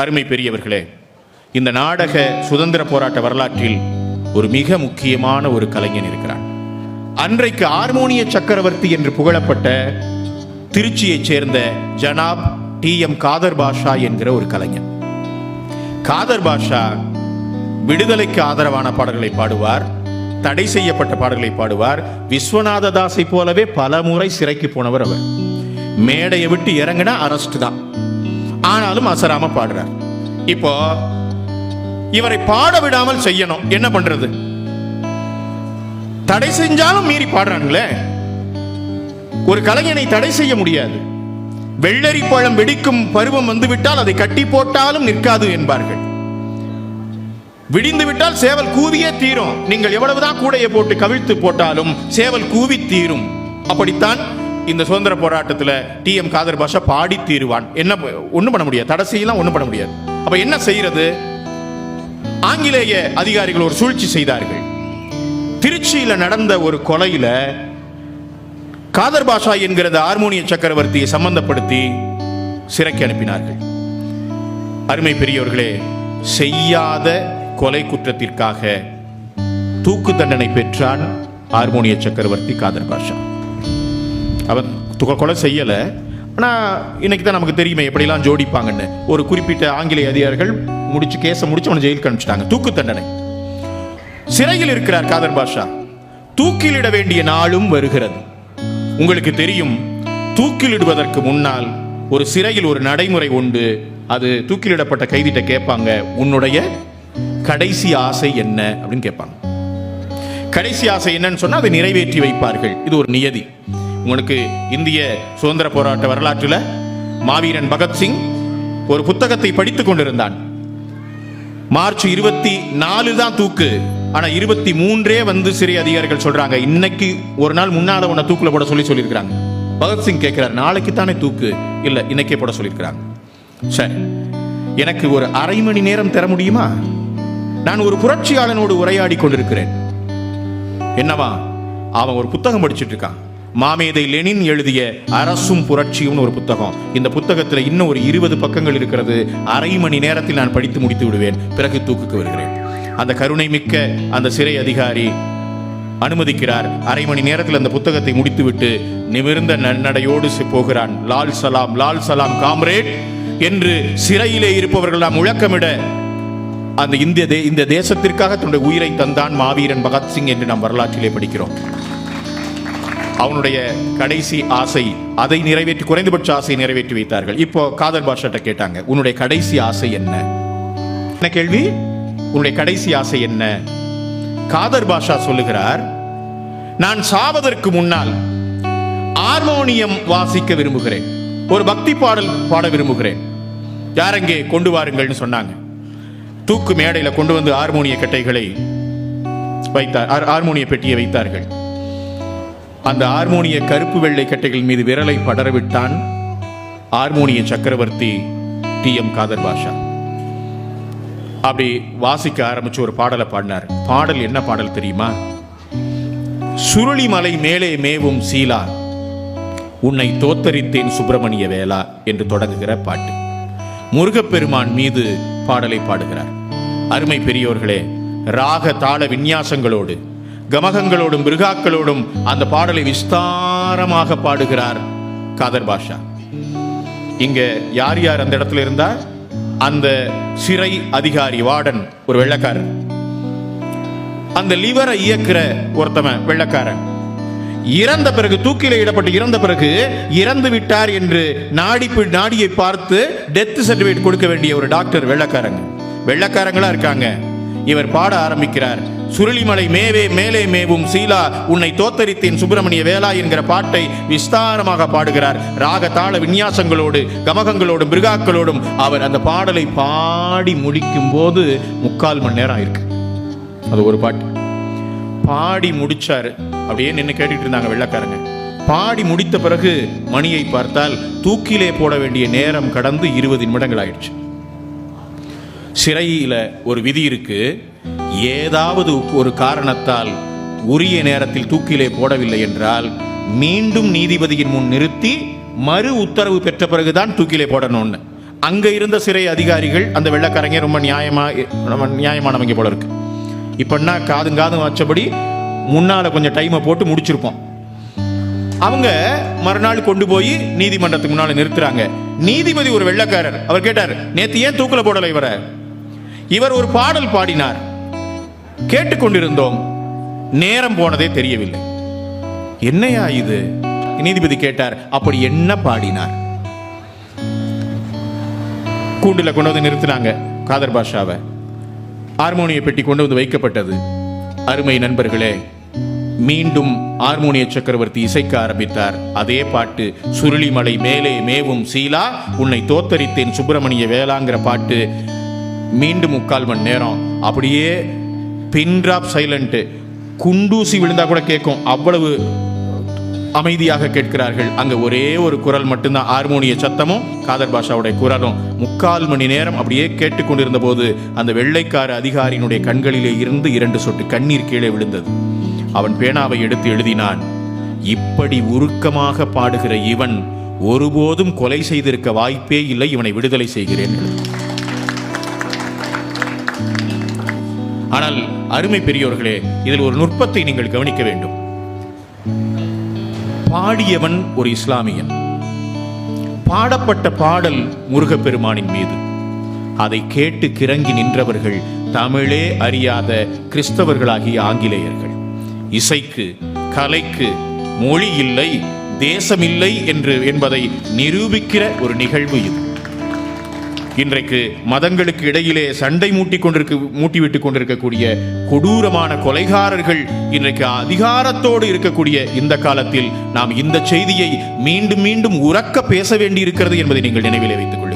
அருமை பெரியவர்களே இந்த நாடக சுதந்திர போராட்ட வரலாற்றில் ஒரு மிக முக்கியமான ஒரு கலைஞன் இருக்கிறான். அன்றைக்கு ஹார்மோனிய சக்கரவர்த்தி என்று புகழப்பட்ட திருச்சியைச் சேர்ந்த ஜனாப் டி எம் காதர் பாஷா என்கிற ஒரு கலைஞன். காதர் பாஷா விடுதலைக்கு ஆதரவான பாடல்களை பாடுவார் தடை செய்யப்பட்ட பாடல்களை பாடுவார். விஸ்வநாத தாஸை போலவே பல முறை சிறைக்கு போனவர் அவர். மேடையை விட்டு இறங்கினா அரஸ்ட் தான். ஆனாலும் அசராம பாடுறார். இப்போ இவரை பாட விடாமல் செய்யணும். என்ன பண்றது? தடை செஞ்சாலும் மீறி பாடுறாங்களே. ஒரு கலைஞனை தடை செய்ய முடியாது. வெள்ளரி பழம் வெடிக்கும் பருவம் வந்துவிட்டால் அதை கட்டி போட்டாலும் நிற்காது என்பார்கள். விடிந்து விட்டால் சேவல் கூவியே தீரும். நீங்கள் எவ்வளவுதான் கூடையை போட்டு கவிழ்த்து போட்டாலும் சேவல் கூவி தீரும். அப்படித்தான் இந்த சுதந்திர போராட்டத்தில் டி எம் காதர் பாஷா பாடி தீருவான். என்ன ஒன்றும் பண்ண முடியாது. தடை செய்யலாம் ஒன்றும் பண்ண முடியாது. அப்போ என்ன செய்யறது? ஆங்கிலேய அதிகாரிகள் ஒரு சூழ்ச்சி செய்தார்கள். திருச்சியில நடந்த ஒரு கொலையில காதர் பாஷா என்கிற ஹார்மோனிய சக்கரவர்த்தியை சம்பந்தப்படுத்தி சிறைக்கு அனுப்பினார்கள். அருமை பெரியவர்களே செய்யாத கொலை குற்றத்திற்காக தூக்கு தண்டனை பெற்றான் ஹார்மோனிய சக்கரவர்த்தி காதர் பாஷா. அவன் து- கொலை செய்யலை. ஆனால் இன்றைக்கி தான் நமக்கு தெரியுமே எப்படிலாம் ஜோடிப்பாங்கன்னு. ஒரு குறிப்பிட்ட ஆங்கிலேய அதிகாரிகள் முடிச்சு கேஸை முடிச்சு அவனை ஜெயிலுக்கு அனுப்பிச்சிட்டாங்க. தூக்கு தண்டனை. சிறையில் இருக்கிறார் காதர் பாஷா. தூக்கிலிட வேண்டிய நாளும் வருகிறது. உங்களுக்கு தெரியும் தூக்கிலிடுவதற்கு முன்னால் ஒரு சிறையில் ஒரு நடைமுறை உண்டு. அது தூக்கிலிடப்பட்ட கைதிட்ட கேட்பாங்க உன்னுடைய கடைசி ஆசை என்ன? அப்படின்னு கேட்பாங்க. கடைசி ஆசை என்னன்னு சொன்னால் அதை நிறைவேற்றி வைப்பார்கள். இது ஒரு நியதி. உங்களுக்கு இந்திய சுதந்திர போராட்ட வரலாற்றில் மாவீரன் பகத்சிங் ஒரு புத்தகத்தை படித்துக் கொண்டிருந்தான். மார்ச் இருபத்தி நாலு தான் தூக்கு. ஆனா இருபத்தி மூன்றே வந்து சிறை அதிகாரிகள் சொல்றாங்க. இன்னைக்கு ஒரு நாள் முன்னால உன்னை தூக்குல போட சொல்லி சொல்லியிருக்கிறாங்க. பகத்சிங் கேட்கிறார் நாளைக்கு தானே தூக்கு? இல்லை இன்னைக்கே போட சொல்லியிருக்கிறாங்க. சரி எனக்கு ஒரு அரை மணி நேரம் தர முடியுமா? நான் ஒரு புரட்சியாளனோடு உரையாடி கொண்டிருக்கிறேன். என்னவா? அவன் ஒரு புத்தகம் படிச்சிட்டு இருக்கான். மாமேதை லெனின் எழுதிய அரசும் புரட்சியும்னு ஒரு புத்தகம். இந்த புத்தகத்தில் இன்னும் ஒரு இருபது பக்கங்கள் இருக்கிறது. அரை மணி நேரத்தில் நான் படித்து முடித்து விடுவேன். பிறகு தூக்குக்கு வருகிறேன். அந்த கருணை மிக்க அந்த சிறை அதிகாரி அனுமதிக்கிறார். அரை மணி நேரத்தில் அந்த புத்தகத்தை முடித்துவிட்டு நிமிர்ந்த நன்னடையோடு போகிறான். லால் சலாம் லால் சலாம் காம்ரேட்! என்று சிறையிலே இருப்பவர்கள் நாம் முழக்கமிட அந்த இந்திய தே- இந்த தேசத்திற்காக தன்னுடைய உயிரை தந்தான் மாவீரன் பகத்சிங் என்று நாம் வரலாற்றிலே படிக்கிறோம். அவனுடைய கடைசி ஆசை அதை நிறைவேற்றி குறைந்தபட்ச ஆசையை நிறைவேற்றி வைத்தார்கள். இப்போ காதர் பாஷாட்ட கேட்டாங்க உன்னுடைய கடைசி ஆசை என்ன? என்ன கேள்வி? உன்னுடைய கடைசி ஆசை என்ன? காதர் பாஷா சொல்லுகிறார் நான் சாவதற்கு முன்னால் ஹார்மோனியம் வாசிக்க விரும்புகிறேன். ஒரு பக்தி பாடல் பாட விரும்புகிறேன். யாரெங்கே கொண்டு வாருங்கள்னு சொன்னாங்க. தூக்கு மேடையில் கொண்டு வந்து ஹார்மோனிய கட்டைகளை வைத்தார் ஹார்மோனிய பெட்டியை வைத்தார்கள். அந்த ஹார்மோனிய கருப்பு வெள்ளை கட்டைகள் மீது விரலை படரவிட்டான் ஹார்மோனிய சக்கரவர்த்தி டி எம் காதர் பாஷா. அப்படி வாசிக்க ஆரம்பிச்சு ஒரு பாடலை பாடினார். பாடல் என்ன பாடல் தெரியுமா? சுருளிமலை மேலே மேவும் சீலா உன்னை தோத்தரித்தேன் சுப்பிரமணிய வேளா என்று தொடங்குகிற பாட்டு. முருகப்பெருமான் மீது பாடலை பாடுகிறார். அருமை பெரியோர்களே ராக தாள விந்யாசங்களோடு கமகங்களோடும் மிருகாக்களோடும் அந்த பாடலை விஸ்தாரமாக பாடுகிறார் காதர் பாஷா. இங்க யார் யார் அந்த இடத்துல இருந்தா அந்த சிறை அதிகாரி வார்டன் ஒரு வெள்ளக்காரர். அந்த லிவரை இயக்குற ஒருத்தவன் வெள்ளக்காரன். இறந்த பிறகு தூக்கில இடப்பட்டு இறந்த பிறகு இறந்து விட்டார் என்று நாடி நாடியை பார்த்து டெத் சர்டிபிகேட் கொடுக்க வேண்டிய ஒரு டாக்டர் வெள்ளக்காரங்க. வெள்ளக்காரங்களா இருக்காங்க. இவர் பாட ஆரம்பிக்கிறார். சுருளிமலை மேவே மேலே மேவும் சீலா உன்னை தோத்தரித்தேன் சுப்பிரமணிய வேளா என்கிற பாட்டை விஸ்தாரமாக பாடுகிறார். ராக தாள விநியாசங்களோடு கமகங்களோடும் மிருகாக்களோடும் அவர் அந்த பாடலை பாடி முடிக்கும் போது முக்கால் மணி நேரம் ஆயிருக்கு. அது ஒரு பாட்டு. பாடி முடிச்சாரு. அப்படியே நின்று கேட்டுட்டு இருந்தாங்க வெள்ளக்காரங்க. பாடி முடித்த பிறகு மணியை பார்த்தால் தூக்கிலே போட வேண்டிய நேரம் கடந்து இருபது நிமிடங்கள் ஆயிடுச்சு. சிறையில் ஒரு விதி இருக்கு. ஏதாவது ஒரு காரணத்தால் உரிய நேரத்தில் தூக்கிலே போடவில்லை என்றால் மீண்டும் நீதிபதியின் முன் நிறுத்தி மறு உத்தரவு பெற்ற பிறகுதான் தூக்கிலே போடணும்னு. அங்க இருந்த சிறை அதிகாரிகள் அந்த வெள்ளக்காரங்க ரொம்ப நியாயமா நம்ம நியாயமானவங்க போல இருக்கு. இப்பன்னா காதும் காதும் வச்சபடி முன்னால கொஞ்சம் டைமை போட்டு முடிச்சிருப்போம். அவங்க மறுநாள் கொண்டு போய் நீதிமன்றத்துக்கு முன்னால நிறுத்துறாங்க. நீதிபதி ஒரு வெள்ளக்காரர் அவர் கேட்டார் நேத்து ஏன் தூக்குல போடல இவரை? இவர் ஒரு பாடல் பாடினார். கேட்டுக்கொண்டிருந்தோம். நேரம் போனதே தெரியவில்லை. என்னையா இது? நீதிபதி கேட்டார். அப்படி என்ன பாடினார்? கூண்டுல கொண்டு வந்து நிறுத்தினாங்க காதர் பாஷாவை. ஹார்மோனிய பெட்டி கொண்டு வந்து வைக்கப்பட்டது. அருமை நண்பர்களே மீண்டும் ஹார்மோனிய சக்கரவர்த்தி இசைக்க ஆரம்பித்தார். அதே பாட்டு சுருளிமலை மேலே மேவும் சீலா உன்னை தோத்தரித்தேன் சுப்பிரமணிய வேளாங்கிற பாட்டு. மீண்டும் முக்கால் மணி நேரம். அப்படியே பின்ட்ராப் சைலண்ட்டு குண்டூசி விழுந்தால் கூட கேட்கும் அவ்வளவு அமைதியாக கேட்கிறார்கள். அங்கே ஒரே ஒரு குரல் மட்டும்தான். ஹார்மோனிய சத்தமும் காதர் பாஷாவுடைய குரலும். முக்கால் மணி நேரம் அப்படியே கேட்டுக்கொண்டிருந்த போது அந்த வெள்ளைக்கார அதிகாரியினுடைய கண்களிலே இருந்து இரண்டு சொட்டு கண்ணீர் கீழே விழுந்தது. அவன் பேனாவை எடுத்து எழுதினான். இப்படி உருக்கமாக பாடுகிற இவன் ஒருபோதும் கொலை செய்திருக்க வாய்ப்பே இல்லை. இவனை விடுதலை செய்கிறேன். ஆனால் அருமை பெரியோர்களே இதில் ஒரு நுட்பத்தை நீங்கள் கவனிக்க வேண்டும். பாடியவன் ஒரு இஸ்லாமியன். பாடப்பட்ட பாடல் முருகப்பெருமானின் மீது. அதை கேட்டு கிறங்கி நின்றவர்கள் தமிழே அறியாத கிறிஸ்தவர்களாகிய ஆங்கிலேயர்கள். இசைக்கு கலைக்கு மொழி இல்லை தேசமில்லை என்று என்பதை நிரூபிக்கிற ஒரு நிகழ்வு இது. இன்றைக்கு மதங்களுக்கு இடையிலே சண்டை மூட்டி கொண்டிருக்க மூட்டிவிட்டு கொண்டிருக்கக்கூடிய கொடூரமான கொலைகாரர்கள் இன்றைக்கு அதிகாரத்தோடு இருக்கக்கூடிய இந்த காலத்தில் நாம் இந்த செய்தியை மீண்டும் மீண்டும் உறக்க பேச வேண்டி இருக்கிறது என்பதை நீங்கள் நினைவில் வைத்துக் கொள்ளுங்கள்.